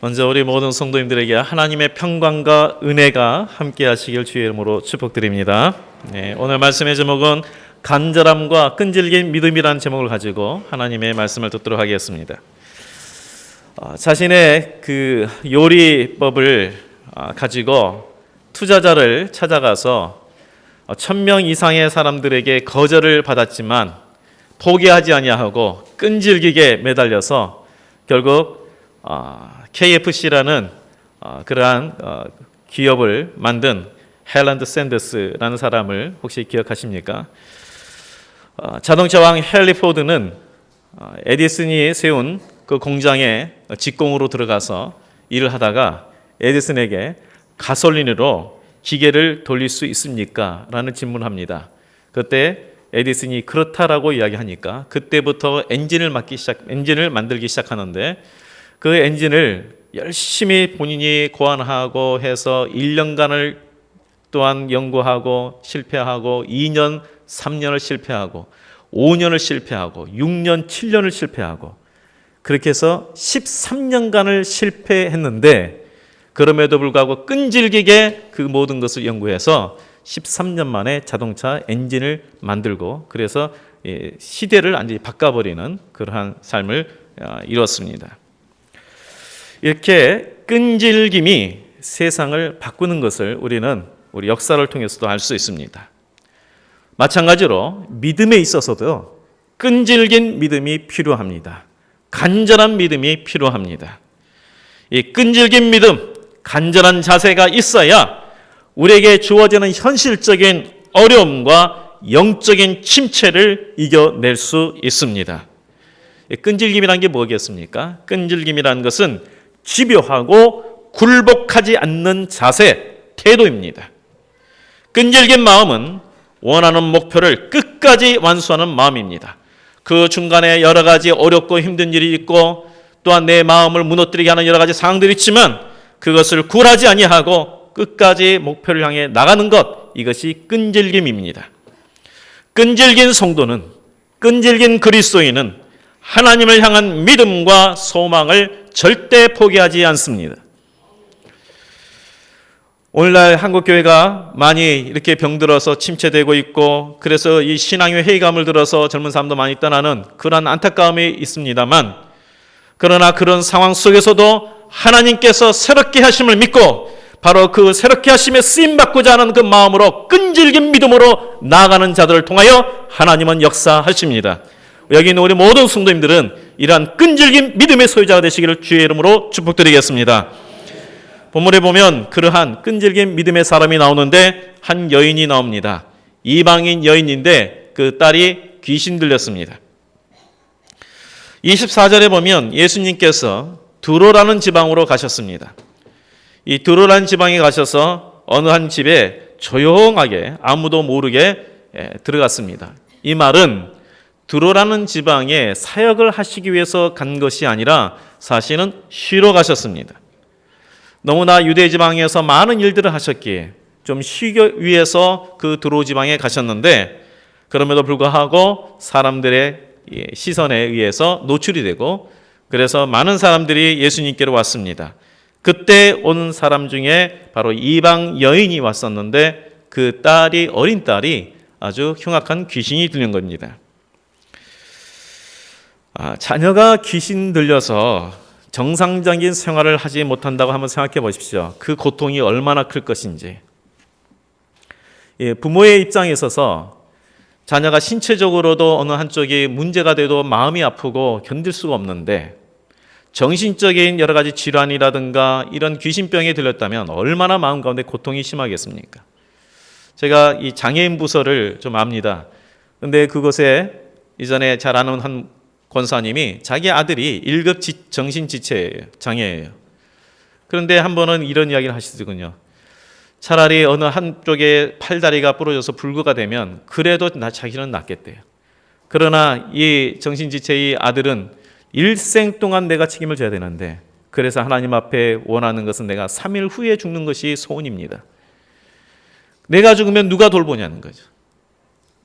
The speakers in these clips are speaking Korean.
먼저 우리 모든 성도님들에게 하나님의 평강과 은혜가 함께 하시길 주의 이름으로 축복드립니다. 네, 오늘 말씀의 제목은 간절함과 끈질긴 믿음이라는 제목을 가지고 하나님의 말씀을 듣도록 하겠습니다. 어, 자신의 그 요리법을 아, 가지고 투자자를 찾아가서 어, 천명 이상의 사람들에게 거절을 받았지만 포기하지 아니하고 끈질기게 매달려서 결국 어, KFC라는 어, 그러한 어, 기업을 만든 헬란드 샌더스라는 사람을 혹시 기억하십니까? 어, 자동차 왕 헨리 포드는 어, 에디슨이 세운 그 공장에 직공으로 들어가서 일을 하다가 에디슨에게 가솔린으로 기계를 돌릴 수 있습니까? 라는 질문을 합니다. 그때 에디슨이 그렇다라고 이야기하니까 그때부터 엔진을 맡기 시작 엔진을 만들기 시작하는데 그 엔진을 열심히 본인이 고안하고 해서 1년간을 또한 연구하고 실패하고 2년, 3년을 실패하고 5년을 실패하고 6년, 7년을 실패하고 그렇게 해서 13년간을 실패했는데 그럼에도 불구하고 끈질기게 그 모든 것을 연구해서 13년 만에 자동차 엔진을 만들고 그래서 예, 시대를 완전히 바꿔버리는 그러한 삶을 아, 이뤘습니다. 이렇게 끈질김이 세상을 바꾸는 것을 우리는 우리 역사를 통해서도 알 수 있습니다. 마찬가지로 믿음에 있어서도 끈질긴 믿음이 필요합니다. 간절한 믿음이 필요합니다. 이 끈질긴 믿음, 간절한 자세가 있어야 우리에게 주어지는 현실적인 어려움과 영적인 침체를 이겨낼 수 있습니다. 이 끈질김이란 게 뭐겠습니까? 끈질김이라는 것은 집요하고 굴복하지 않는 자세, 태도입니다. 끈질긴 마음은 원하는 목표를 끝까지 완수하는 마음입니다. 그 중간에 여러 가지 어렵고 힘든 일이 있고 또한 내 마음을 무너뜨리게 하는 여러 가지 상황들이 있지만 그것을 굴하지 아니하고 끝까지 목표를 향해 나가는 것 이것이 끈질김입니다. 끈질긴 성도는 끈질긴 그리스도인은 하나님을 향한 믿음과 소망을 절대 포기하지 않습니다. 오늘날 한국 교회가 많이 이렇게 병들어서 침체되고 있고 그래서 이 신앙의 회의감을 들어서 젊은 사람도 많이 떠나는 그런 안타까움이 있습니다만 그러나 그런 상황 속에서도 하나님께서 새롭게 하심을 믿고 바로 그 새롭게 하심에 쓰임 받고자 하는 그 마음으로 끈질긴 믿음으로 나아가는 자들을 통하여 하나님은 역사하십니다. 여기 있는 우리 모든 성도님들은 이러한 끈질긴 믿음의 소유자가 되시기를 주의 이름으로 축복드리겠습니다. 본문에 보면 그러한 끈질긴 믿음의 사람이 나오는데 한 여인이 나옵니다. 이방인 여인인데 그 딸이 귀신 들렸습니다. 24절에 보면 예수님께서 두로라는 지방으로 가셨습니다. 이 두로라는 지방에 가셔서 어느 한 집에 조용하게 아무도 모르게 예, 들어갔습니다. 이 말은 두로라는 지방에 사역을 하시기 위해서 간 것이 아니라 사실은 쉬러 가셨습니다. 너무나 유대 지방에서 많은 일들을 하셨기에 좀 쉬기 위해서 그 두로 지방에 가셨는데 그럼에도 불구하고 사람들의 시선에 의해서 노출이 되고 그래서 많은 사람들이 예수님께로 왔습니다. 그때 온 사람 중에 바로 이방 여인이 왔었는데 그 딸이 어린 딸이 아주 흉악한 귀신이 들린 겁니다. 아, 자녀가 귀신 들려서 정상적인 생활을 하지 못한다고 한번 생각해 보십시오. 그 고통이 얼마나 클 것인지. 예, 부모의 입장에 있어서 자녀가 신체적으로도 어느 한쪽이 문제가 돼도 마음이 아프고 견딜 수가 없는데 정신적인 여러 가지 질환이라든가 이런 귀신병에 들렸다면 얼마나 마음 가운데 고통이 심하겠습니까? 제가 이 장애인 부서를 좀 압니다. 근데 그곳에 이전에 잘 아는 한 권사님이 자기 아들이 1급 정신지체 장애예요. 그런데 한 번은 이런 이야기를 하시더군요. 차라리 어느 한쪽에 팔다리가 부러져서 불구가 되면 그래도 나 자기는 낫겠대요. 그러나 이 정신지체의 아들은 일생 동안 내가 책임을 져야 되는데 그래서 하나님 앞에 원하는 것은 내가 3일 후에 죽는 것이 소원입니다. 내가 죽으면 누가 돌보냐는 거죠.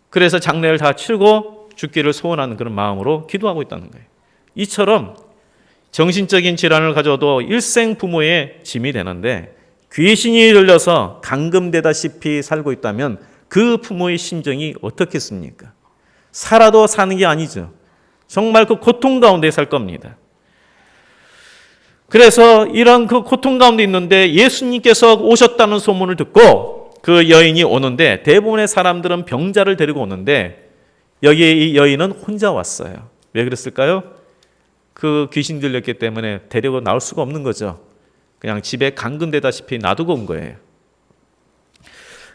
그래서 장례를 다 치르고 죽기를 소원하는 그런 마음으로 기도하고 있다는 거예요. 이처럼 정신적인 질환을 가져도 일생 부모의 짐이 되는데 귀신이 들려서 감금되다시피 살고 있다면 그 부모의 심정이 어떻겠습니까? 살아도 사는 게 아니죠. 정말 그 고통 가운데 살 겁니다. 그래서 이런 그 고통 가운데 있는데 예수님께서 오셨다는 소문을 듣고 그 여인이 오는데 대부분의 사람들은 병자를 데리고 오는데 여기에 이 여인은 혼자 왔어요. 왜 그랬을까요? 그 귀신 들렸기 때문에 데리고 나올 수가 없는 거죠. 그냥 집에 감금되다시피 놔두고 온 거예요.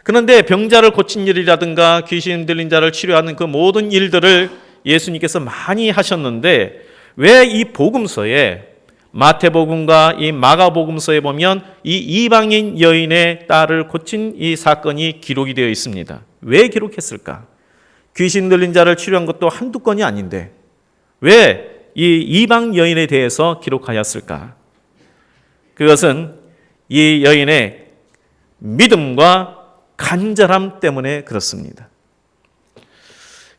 그런데 병자를 고친 일이라든가 귀신 들린 자를 치료하는 그 모든 일들을 예수님께서 많이 하셨는데 왜 이 복음서에 마태복음과 이 마가복음서에 보면 이 이방인 여인의 딸을 고친 이 사건이 기록이 되어 있습니다. 왜 기록했을까? 귀신 들린 자를 치료한 것도 한두 건이 아닌데 왜 이 이방 여인에 대해서 기록하였을까? 그것은 이 여인의 믿음과 간절함 때문에 그렇습니다.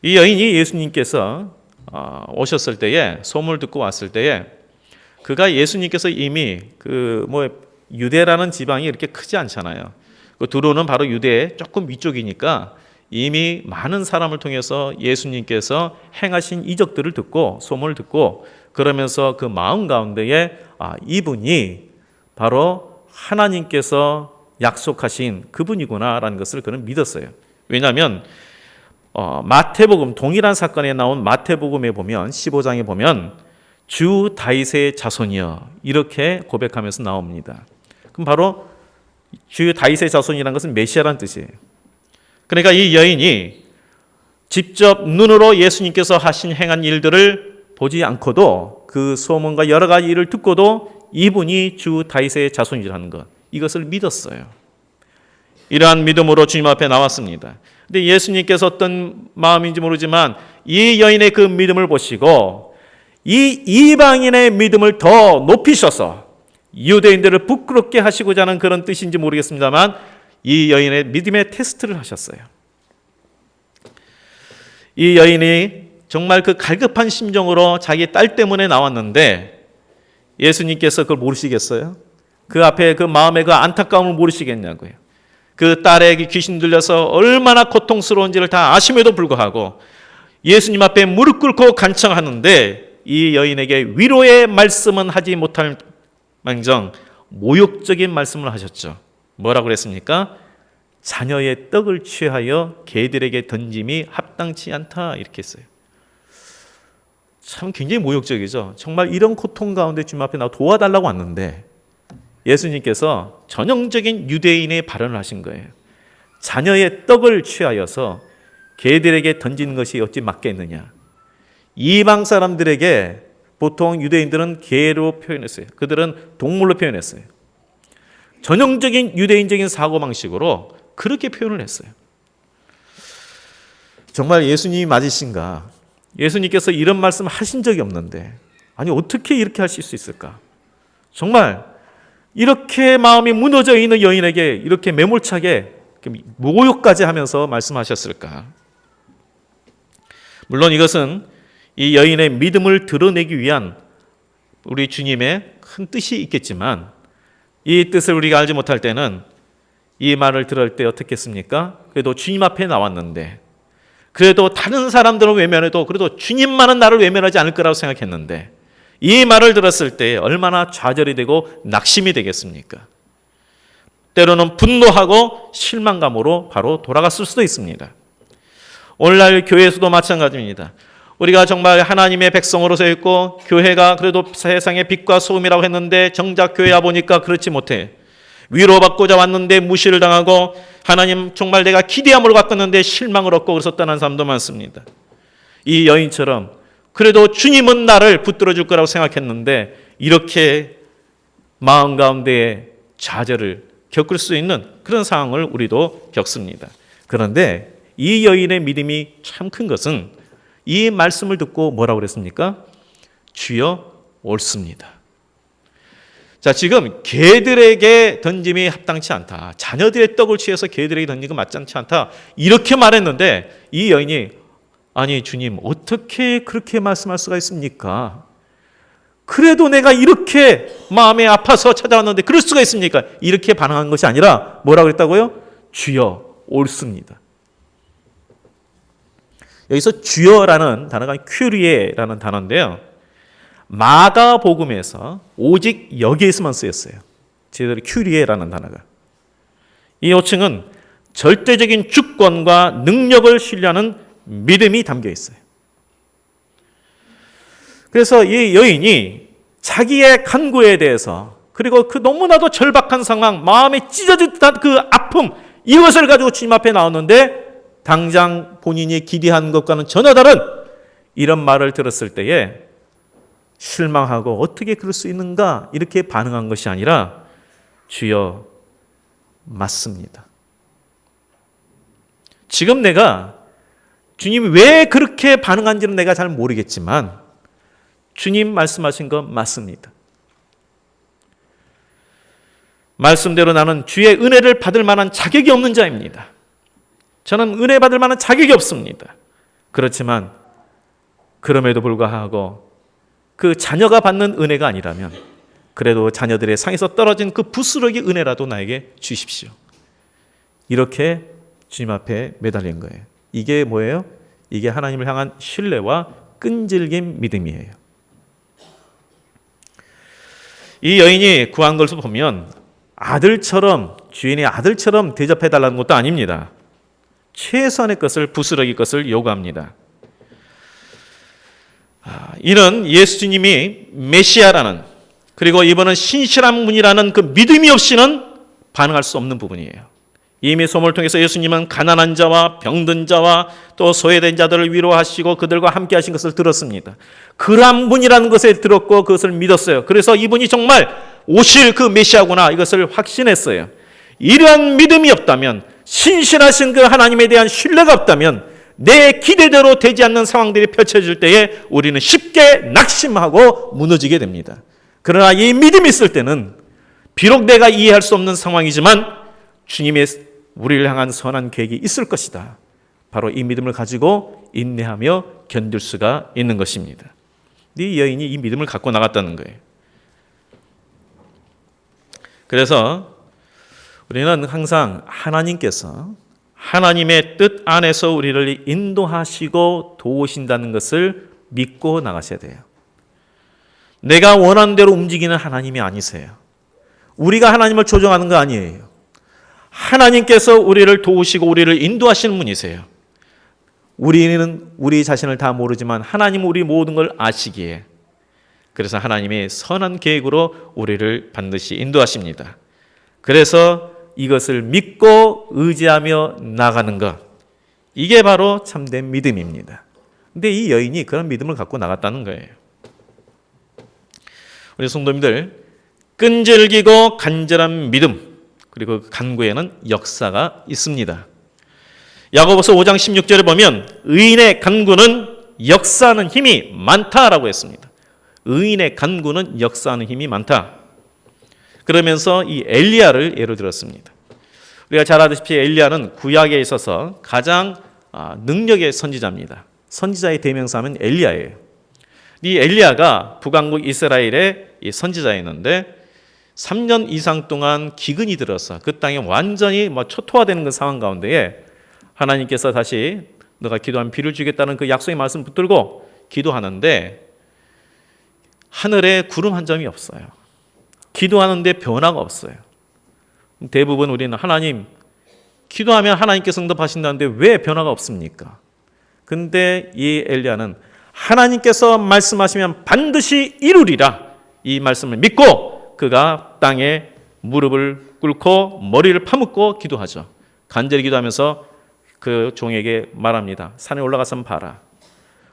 이 여인이 예수님께서 어, 오셨을 때에 소문을 듣고 왔을 때에 그가 예수님께서 이미 그 뭐 유대라는 지방이 이렇게 크지 않잖아요. 그 두로는 바로 유대 조금 위쪽이니까 이미 많은 사람을 통해서 예수님께서 행하신 이적들을 듣고 소문을 듣고 그러면서 그 마음 가운데에 아 이분이 바로 하나님께서 약속하신 그분이구나라는 것을 그는 믿었어요. 왜냐하면 어, 마태복음 동일한 사건에 나온 마태복음에 보면 15장에 보면 주 다윗의 자손이여 이렇게 고백하면서 나옵니다. 그럼 바로 주 다윗의 자손이라는 것은 메시아란 뜻이에요. 그러니까 이 여인이 직접 눈으로 예수님께서 하신 행한 일들을 보지 않고도 그 소문과 여러 가지 일을 듣고도 이분이 주 다윗의 자손이라는 것 이것을 믿었어요. 이러한 믿음으로 주님 앞에 나왔습니다. 근데 예수님께서 어떤 마음인지 모르지만 이 여인의 그 믿음을 보시고 이 이방인의 믿음을 더 높이셔서 유대인들을 부끄럽게 하시고자 하는 그런 뜻인지 모르겠습니다만 이 여인의 믿음의 테스트를 하셨어요. 이 여인이 정말 그 갈급한 심정으로 자기 딸 때문에 나왔는데 예수님께서 그걸 모르시겠어요? 그 앞에 그 마음의 그 안타까움을 모르시겠냐고요. 그 딸에게 귀신 들려서 얼마나 고통스러운지를 다 아심에도 불구하고 예수님 앞에 무릎 꿇고 간청하는데 이 여인에게 위로의 말씀은 하지 못할 망정 모욕적인 말씀을 하셨죠. 뭐라고 그랬습니까? 자녀의 떡을 취하여 개들에게 던짐이 합당치 않다 이렇게 했어요. 참 굉장히 모욕적이죠. 정말 이런 고통 가운데 주님 앞에 나 도와달라고 왔는데 예수님께서 전형적인 유대인의 발언을 하신 거예요. 자녀의 떡을 취하여서 개들에게 던지는 것이 어찌 맞겠느냐. 이방 사람들에게 보통 유대인들은 개로 표현했어요. 그들은 동물로 표현했어요. 전형적인 유대인적인 사고방식으로 그렇게 표현을 했어요. 정말 예수님이 맞으신가? 예수님께서 이런 말씀 하신 적이 없는데, 아니, 어떻게 이렇게 하실 수 있을까? 정말 이렇게 마음이 무너져 있는 여인에게 이렇게 매몰차게 모욕까지 하면서 말씀하셨을까? 물론 이것은 이 여인의 믿음을 드러내기 위한 우리 주님의 큰 뜻이 있겠지만 이 뜻을 우리가 알지 못할 때는 이 말을 들을 때 어떻겠습니까? 그래도 주님 앞에 나왔는데 그래도 다른 사람들은 외면해도 그래도 주님만은 나를 외면하지 않을 거라고 생각했는데 이 말을 들었을 때 얼마나 좌절이 되고 낙심이 되겠습니까? 때로는 분노하고 실망감으로 바로 돌아갔을 수도 있습니다. 오늘날 교회에서도 마찬가지입니다. 우리가 정말 하나님의 백성으로서 있고 교회가 그래도 세상의 빛과 소음이라고 했는데 정작 교회 와 보니까 그렇지 못해. 위로받고자 왔는데 무시를 당하고 하나님 정말 내가 기대함으로 바꿨는데 실망을 얻고 떠난 사람도 많습니다. 이 여인처럼 그래도 주님은 나를 붙들어 줄 거라고 생각했는데 이렇게 마음 가운데 좌절을 겪을 수 있는 그런 상황을 우리도 겪습니다. 그런데 이 여인의 믿음이 참 큰 것은 이 말씀을 듣고 뭐라고 그랬습니까? 주여 옳습니다. 자, 지금 개들에게 던짐이 합당치 않다. 자녀들의 떡을 취해서 개들에게 던지는 건 맞지 않다. 이렇게 말했는데 이 여인이 아니 주님 어떻게 그렇게 말씀할 수가 있습니까? 그래도 내가 이렇게 마음에 아파서 찾아왔는데 그럴 수가 있습니까? 이렇게 반응한 것이 아니라 뭐라고 그랬다고요? 주여 옳습니다. 여기서 주여라는 단어가 큐리에라는 단어인데요. 마가복음에서 오직 여기에서만 쓰였어요. 제대로 큐리에라는 단어가. 이 호칭은 절대적인 주권과 능력을 신뢰하는 믿음이 담겨 있어요. 그래서 이 여인이 자기의 간구에 대해서 그리고 그 너무나도 절박한 상황, 마음에 찢어진 듯한 그 아픔 이것을 가지고 주님 앞에 나오는데 당장 본인이 기대한 것과는 전혀 다른 이런 말을 들었을 때에 실망하고 어떻게 그럴 수 있는가 이렇게 반응한 것이 아니라 주여 맞습니다. 지금 내가 주님이 왜 그렇게 반응한지는 내가 잘 모르겠지만 주님 말씀하신 것 맞습니다. 말씀대로 나는 주의 은혜를 받을 만한 자격이 없는 자입니다. 저는 은혜 받을 만한 자격이 없습니다. 그렇지만 그럼에도 불구하고 그 자녀가 받는 은혜가 아니라면 그래도 자녀들의 상에서 떨어진 그 부스러기 은혜라도 나에게 주십시오. 이렇게 주님 앞에 매달린 거예요. 이게 뭐예요? 이게 하나님을 향한 신뢰와 끈질긴 믿음이에요. 이 여인이 구한 것을 보면 아들처럼 주인의 아들처럼 대접해 달라는 것도 아닙니다. 최선의 것을 부스러기 것을 요구합니다. 아, 이는 예수님이 메시아라는 그리고 이번은 신실한 분이라는 그 믿음이 없이는 반응할 수 없는 부분이에요. 이미 소문을 통해서 예수님은 가난한 자와 병든 자와 또 소외된 자들을 위로하시고 그들과 함께 하신 것을 들었습니다. 그러한 분이라는 것을 들었고 그것을 믿었어요. 그래서 이분이 정말 오실 그 메시아구나 이것을 확신했어요. 이러한 믿음이 없다면 신실하신 그 하나님에 대한 신뢰가 없다면 내 기대대로 되지 않는 상황들이 펼쳐질 때에 우리는 쉽게 낙심하고 무너지게 됩니다. 그러나 이 믿음이 있을 때는 비록 내가 이해할 수 없는 상황이지만 주님의 우리를 향한 선한 계획이 있을 것이다. 바로 이 믿음을 가지고 인내하며 견딜 수가 있는 것입니다. 이 여인이 이 믿음을 갖고 나갔다는 거예요. 그래서 우리는 항상 하나님께서 하나님의 뜻 안에서 우리를 인도하시고 도우신다는 것을 믿고 나가셔야 돼요. 내가 원하는 대로 움직이는 하나님이 아니세요. 우리가 하나님을 조정하는 거 아니에요. 하나님께서 우리를 도우시고 우리를 인도하시는 분이세요. 우리는 우리 자신을 다 모르지만 하나님은 우리 모든 걸 아시기에 그래서 하나님의 선한 계획으로 우리를 반드시 인도하십니다. 그래서 이것을 믿고 의지하며 나가는 것 이게 바로 참된 믿음입니다. 근데 이 여인이 그런 믿음을 갖고 나갔다는 거예요. 우리 성도님들 끈질기고 간절한 믿음 그리고 그 간구에는 역사가 있습니다. 야고보서 5장 16절에 보면 의인의 간구는 역사하는 힘이 많다라고 했습니다. 의인의 간구는 역사하는 힘이 많다. 그러면서 이 엘리야를 예로 들었습니다. 우리가 잘 아다시피 엘리야는 구약에 있어서 가장 아, 능력의 선지자입니다. 선지자의 대명사는 엘리야예요. 이 엘리야가 북왕국 이스라엘의 선지자였는데 3년 이상 동안 기근이 들어서 그 땅이 완전히 뭐 초토화되는 그 상황 가운데에 하나님께서 다시 너가 기도하면 비를 주겠다는 그 약속의 말씀 붙들고 기도하는데 하늘에 구름 한 점이 없어요. 기도하는데 변화가 없어요. 대부분 우리는 하나님 기도하면 하나님께서 응답하신다는데 왜 변화가 없습니까? 근데 이 엘리야는 하나님께서 말씀하시면 반드시 이루리라 이 말씀을 믿고 그가 땅에 무릎을 꿇고 머리를 파묻고 기도하죠. 간절히 기도하면서 그 종에게 말합니다. 산에 올라가서 봐라.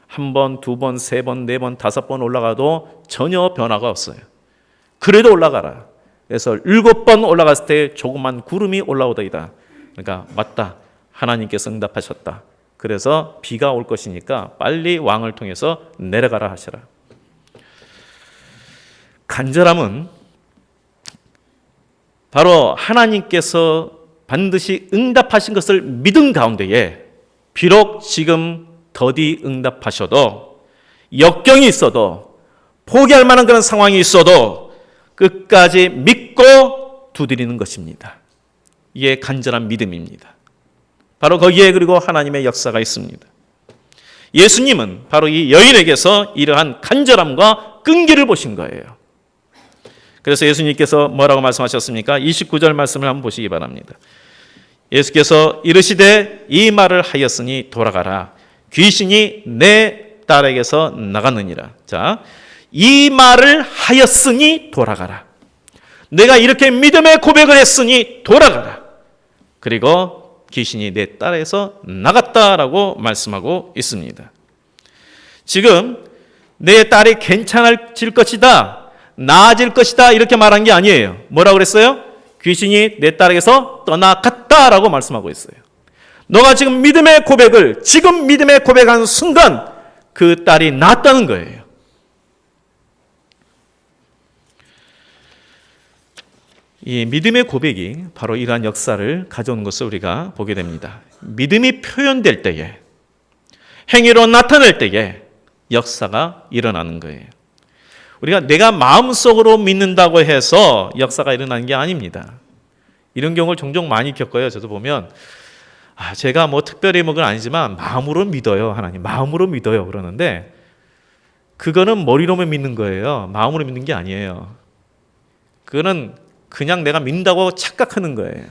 한 번, 두 번, 세 번, 네 번, 다섯 번 올라가도 전혀 변화가 없어요. 그래도 올라가라. 그래서 일곱 번 올라갔을 때 조그만 구름이 올라오더이다. 그러니까 맞다. 하나님께서 응답하셨다. 그래서 비가 올 것이니까 빨리 왕을 통해서 내려가라 하시라. 간절함은 바로 하나님께서 반드시 응답하신 것을 믿은 가운데에 비록 지금 더디 응답하셔도 역경이 있어도 포기할 만한 그런 상황이 있어도 끝까지 믿고 두드리는 것입니다. 이게 간절한 믿음입니다. 바로 거기에 그리고 하나님의 역사가 있습니다. 예수님은 바로 이 여인에게서 이러한 간절함과 끈기를 보신 거예요. 그래서 예수님께서 뭐라고 말씀하셨습니까? 29절 말씀을 한번 보시기 바랍니다. 예수께서 이르시되 이 말을 하였으니 돌아가라. 귀신이 내 딸에게서 나갔느니라. 자, 이 말을 하였으니 돌아가라. 내가 이렇게 믿음의 고백을 했으니 돌아가라. 그리고 귀신이 내 딸에서 나갔다라고 말씀하고 있습니다. 지금 내 딸이 괜찮아질 것이다. 나아질 것이다. 이렇게 말한 게 아니에요. 뭐라고 그랬어요? 귀신이 내 딸에게서 떠나갔다라고 말씀하고 있어요. 너가 지금 믿음의 고백을 지금 믿음의 고백한 순간 그 딸이 낫다는 거예요. 이 믿음의 고백이 바로 이러한 역사를 가져오는 것을 우리가 보게 됩니다. 믿음이 표현될 때에 행위로 나타낼 때에 역사가 일어나는 거예요. 우리가 내가 마음속으로 믿는다고 해서 역사가 일어나는 게 아닙니다. 이런 경우를 종종 많이 겪어요. 저도 보면 아, 제가 뭐 특별히 뭐건 아니지만 마음으로 믿어요. 하나님 마음으로 믿어요. 그러는데 그거는 머리로만 믿는 거예요. 마음으로 믿는 게 아니에요. 그거는 그냥 내가 믿는다고 착각하는 거예요.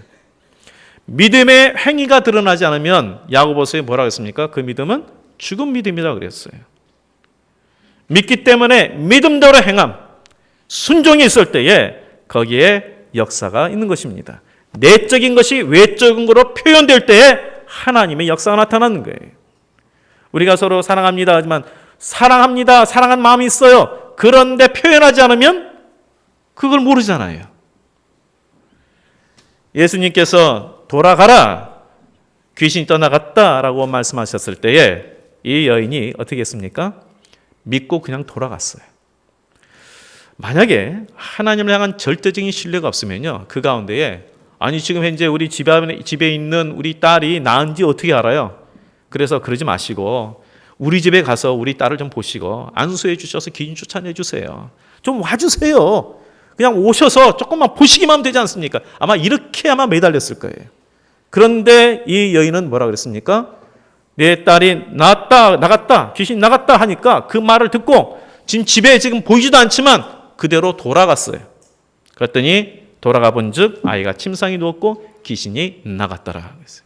믿음의 행위가 드러나지 않으면 야고보서에 뭐라고 했습니까? 그 믿음은 죽은 믿음이라고 그랬어요. 믿기 때문에 믿음대로 행함, 순종이 있을 때에 거기에 역사가 있는 것입니다. 내적인 것이 외적인 거로 표현될 때에 하나님의 역사가 나타나는 거예요. 우리가 서로 사랑합니다 하지만 사랑합니다, 사랑한 마음이 있어요. 그런데 표현하지 않으면 그걸 모르잖아요. 예수님께서 돌아가라 귀신이 떠나갔다라고 말씀하셨을 때에 이 여인이 어떻게 했습니까? 믿고 그냥 돌아갔어요. 만약에 하나님을 향한 절대적인 신뢰가 없으면요. 그 가운데에 아니 지금 현재 우리 집에, 집에 있는 우리 딸이 나은지 어떻게 알아요? 그래서 그러지 마시고 우리 집에 가서 우리 딸을 좀 보시고 안수해 주셔서 기준 추천해 주세요. 좀 와주세요. 그냥 오셔서 조금만 보시기만 하면 되지 않습니까? 아마 이렇게 아마 매달렸을 거예요. 그런데 이 여인은 뭐라 그랬습니까? 내 딸이 나갔다, 나갔다, 귀신 나갔다 하니까 그 말을 듣고 지금 집에 지금 보이지도 않지만 그대로 돌아갔어요. 그랬더니 돌아가 본 즉 아이가 침상에 누웠고 귀신이 나갔더라. 그랬어요.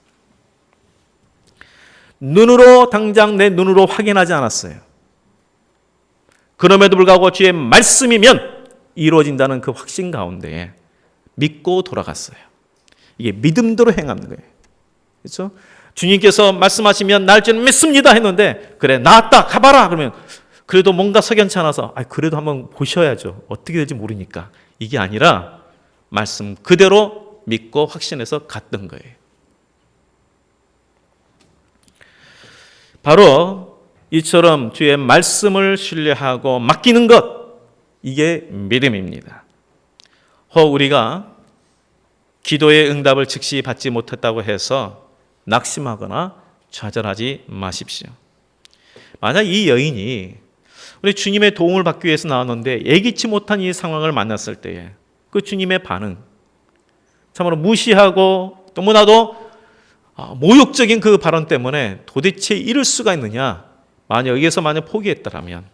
눈으로 당장 내 눈으로 확인하지 않았어요. 그럼에도 불구하고 주의 말씀이면 이루어진다는 그 확신 가운데 믿고 돌아갔어요. 이게 믿음대로 행하는 거예요. 그렇죠? 주님께서 말씀하시면 날지는 믿습니다 했는데 그래 나왔다 가봐라 그러면 그래도 뭔가 석연치 않아서 아 그래도 한번 보셔야죠. 어떻게 될지 모르니까 이게 아니라 말씀 그대로 믿고 확신해서 갔던 거예요. 바로 이처럼 주의 말씀을 신뢰하고 맡기는 것 이게 믿음입니다. 혹 우리가 기도의 응답을 즉시 받지 못했다고 해서 낙심하거나 좌절하지 마십시오. 만약 이 여인이 우리 주님의 도움을 받기 위해서 나왔는데 예기치 못한 이 상황을 만났을 때에 그 주님의 반응 참으로 무시하고 너무나도 아, 모욕적인 그 발언 때문에 도대체 이럴 수가 있느냐 만약 여기서 만약 포기했다라면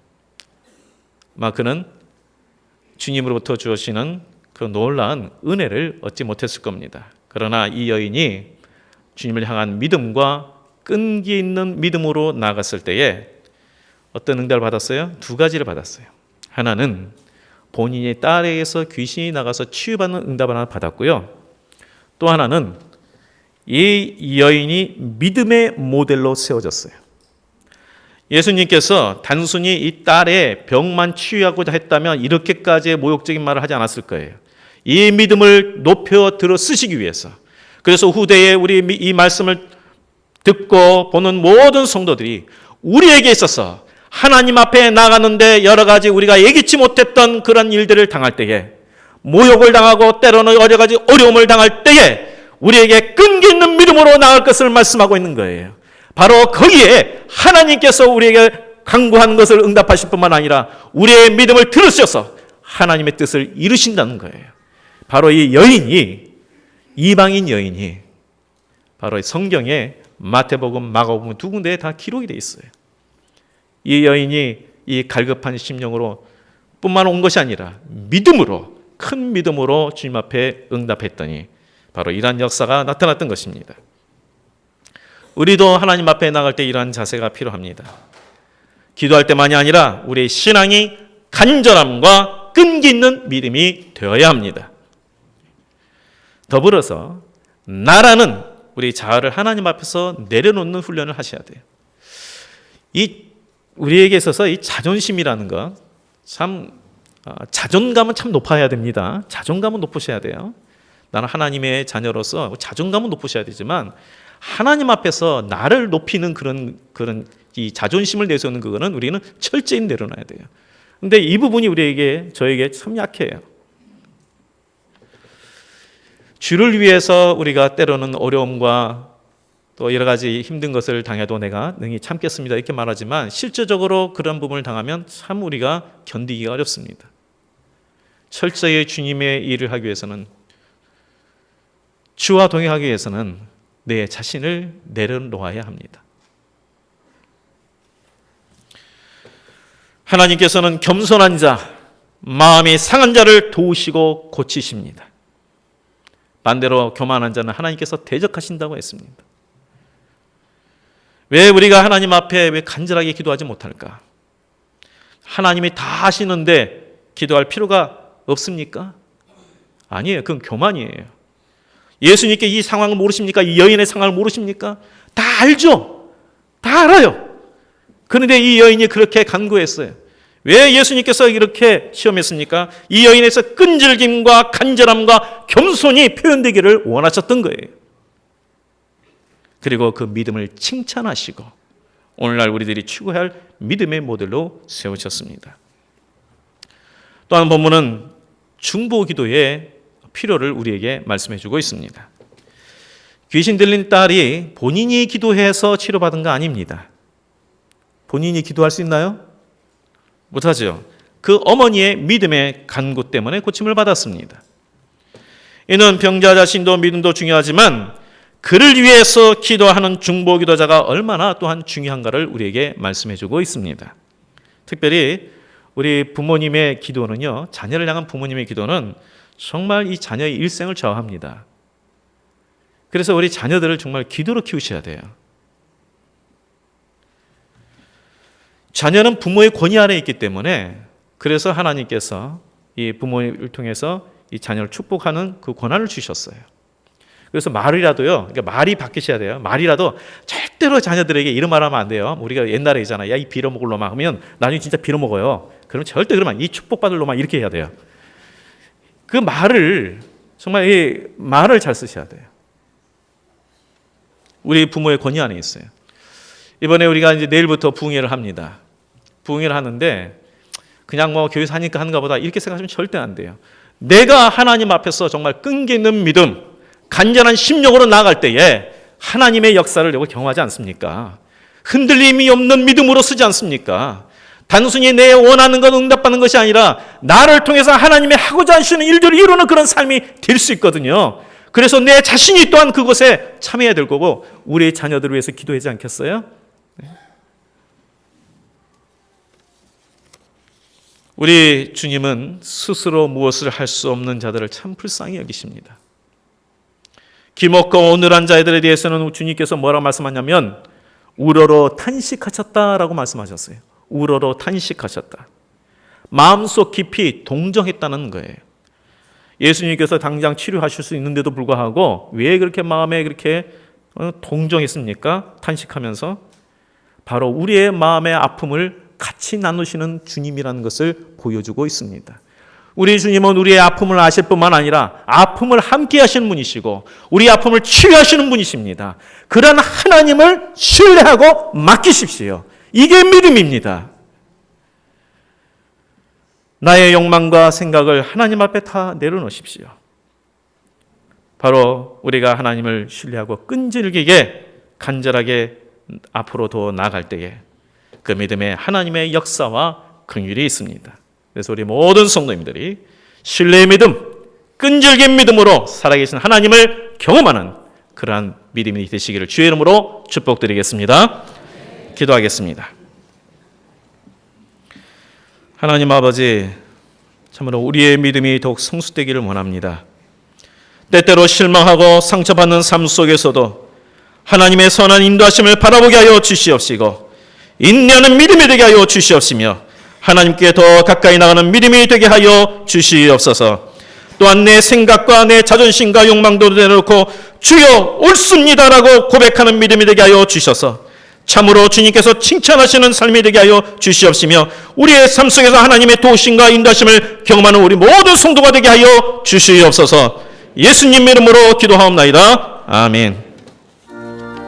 막 그는 주님으로부터 주시는 그 놀라운 은혜를 얻지 못했을 겁니다. 그러나 이 여인이 주님을 향한 믿음과 끈기 있는 믿음으로 나갔을 때에 어떤 응답을 받았어요? 두 가지를 받았어요. 하나는 본인의 딸에게서 귀신이 나가서 치유받는 응답을 하나 받았고요. 또 하나는 이 여인이 믿음의 모델로 세워졌어요. 예수님께서 단순히 이 딸의 병만 치유하고자 했다면 이렇게까지의 모욕적인 말을 하지 않았을 거예요. 이 믿음을 높여 들어 쓰시기 위해서. 그래서 후대에 우리 이 말씀을 듣고 보는 모든 성도들이 우리에게 있어서 하나님 앞에 나가는데 여러 가지 우리가 예기치 못했던 그런 일들을 당할 때에 모욕을 당하고 때로는 여러 가지 어려움을 당할 때에 우리에게 끈기 있는 믿음으로 나갈 것을 말씀하고 있는 거예요. 바로 거기에 하나님께서 우리에게 강구하는 것을 응답하실 뿐만 아니라 우리의 믿음을 들으셔서 하나님의 뜻을 이루신다는 거예요. 바로 이 여인이 이방인 여인이 바로 성경에 마태복음, 마가복음 두 군데에 다 기록이 돼 있어요. 이 여인이 이 갈급한 심령으로 뿐만 온 것이 아니라 믿음으로 큰 믿음으로 주님 앞에 응답했더니 바로 이러한 역사가 나타났던 것입니다. 우리도 하나님 앞에 나갈 때 이러한 자세가 필요합니다. 기도할 때만이 아니라 우리의 신앙이 간절함과 끈기 있는 믿음이 되어야 합니다. 더불어서 나라는 우리 자아를 하나님 앞에서 내려놓는 훈련을 하셔야 돼요. 이 우리에게 있어서 이 자존심이라는 것참 아, 자존감은 참 높아야 됩니다. 자존감은 높으셔야 돼요. 나는 하나님의 자녀로서 자존감은 높으셔야 되지만 하나님 앞에서 나를 높이는 그런 그런 이 자존심을 내세우는 그거는 우리는 철저히 내려놔야 돼요. 근데 이 부분이 우리에게 저에게 참 약해요. 주를 위해서 우리가 때로는 어려움과 또 여러 가지 힘든 것을 당해도 내가 능히 참겠습니다. 이렇게 말하지만 실제적으로 그런 부분을 당하면 참 우리가 견디기가 어렵습니다. 철저히 주님의 일을 하기 위해서는 주와 동행하기 위해서는 내 자신을 내려놓아야 합니다. 하나님께서는 겸손한 자, 마음이 상한 자를 도우시고 고치십니다. 반대로 교만한 자는 하나님께서 대적하신다고 했습니다. 왜 우리가 하나님 앞에 왜 간절하게 기도하지 못할까? 하나님이 다 하시는데 기도할 필요가 없습니까? 아니에요. 그건 교만이에요. 예수님께 이 상황을 모르십니까? 이 여인의 상황을 모르십니까? 다 알죠. 다 알아요. 그런데 이 여인이 그렇게 간구했어요. 왜 예수님께서 이렇게 시험했습니까? 이 여인에서 끈질김과 간절함과 겸손이 표현되기를 원하셨던 거예요. 그리고 그 믿음을 칭찬하시고 오늘날 우리들이 추구할 믿음의 모델로 세우셨습니다. 또한 본문은 중보 기도의 필요를 우리에게 말씀해 주고 있습니다. 귀신 들린 딸이 본인이 기도해서 치료받은 거 아닙니다. 본인이 기도할 수 있나요? 못하죠. 그 어머니의 믿음의 간구 때문에 고침을 받았습니다. 이는 병자 자신도 믿음도 중요하지만 그를 위해서 기도하는 중보 기도자가 얼마나 또한 중요한가를 우리에게 말씀해 주고 있습니다. 특별히 우리 부모님의 기도는요, 자녀를 향한 부모님의 기도는 정말 이 자녀의 일생을 좌우합니다. 그래서 우리 자녀들을 정말 기도로 키우셔야 돼요. 자녀는 부모의 권위 아래 있기 때문에 그래서 하나님께서 이 부모를 통해서 이 자녀를 축복하는 그 권한을 주셨어요. 그래서 말이라도요, 그러니까 말이 바뀌셔야 돼요. 말이라도 절대로 자녀들에게 이런 말 하면 안 돼요. 우리가 옛날에 있잖아. 야, 이 빌어먹을 놈아. 하면 나중에 진짜 빌어먹어요. 그럼 절대 그러면 이 축복받을 놈아. 이렇게 해야 돼요. 그 말을, 정말 이 말을 잘 쓰셔야 돼요. 우리 부모의 권위 안에 있어요. 이번에 우리가 이제 내일부터 부흥회를 합니다. 부흥회를 하는데 그냥 뭐 교회에서 하니까 하는가 보다 이렇게 생각하시면 절대 안 돼요. 내가 하나님 앞에서 정말 끈기 있는 믿음, 간절한 심령으로 나아갈 때에 하나님의 역사를 내가 경험하지 않습니까? 흔들림이 없는 믿음으로 쓰지 않습니까? 단순히 내 원하는 것 응답받는 것이 아니라 나를 통해서 하나님의 하고자 하시는 일들을 이루는 그런 삶이 될 수 있거든요. 그래서 내 자신이 또한 그것에 참여해야 될 거고 우리의 자녀들을 위해서 기도하지 않겠어요? 우리 주님은 스스로 무엇을 할 수 없는 자들을 참 불쌍히 여기십니다. 기먹고 오늘한 자들에 대해서는 주님께서 뭐라고 말씀하냐면 우러러 탄식하셨다라고 말씀하셨어요. 우러러 탄식하셨다. 마음속 깊이 동정했다는 거예요. 예수님께서 당장 치료하실 수 있는데도 불구하고 왜 그렇게 마음에 그렇게 어, 동정했습니까? 탄식하면서 바로 우리의 마음의 아픔을 같이 나누시는 주님이라는 것을 보여주고 있습니다. 우리 주님은 우리의 아픔을 아실 뿐만 아니라 아픔을 함께 하시는 분이시고 우리 아픔을 치유하시는 분이십니다. 그런 하나님을 신뢰하고 맡기십시오. 이게 믿음입니다. 나의 욕망과 생각을 하나님 앞에 다 내려놓으십시오. 바로 우리가 하나님을 신뢰하고 끈질기게 간절하게 앞으로 더 나아갈 때에 그 믿음에 하나님의 역사와 긍휼이 있습니다. 그래서 우리 모든 성도님들이 신뢰의 믿음, 끈질긴 믿음으로 살아계신 하나님을 경험하는 그러한 믿음이 되시기를 주의 이름으로 축복드리겠습니다. 기도하겠습니다. 하나님 아버지, 참으로 우리의 믿음이 더욱 성숙되기를 원합니다. 때때로 실망하고 상처받는 삶 속에서도 하나님의 선한 인도하심을 바라보게 하여 주시옵시고 인내하는 믿음이 되게 하여 주시옵시며 하나님께 더 가까이 나가는 믿음이 되게 하여 주시옵소서. 또한 내 생각과 내 자존심과 욕망도 내놓고 주여 옳습니다라고 고백하는 믿음이 되게 하여 주셔서 참으로 주님께서 칭찬하시는 삶이 되게 하여 주시옵시며 우리의 삶 속에서 하나님의 도우심과 인도하심을 경험하는 우리 모든 성도가 되게 하여 주시옵소서. 예수님 이름으로 기도하옵나이다. 아멘.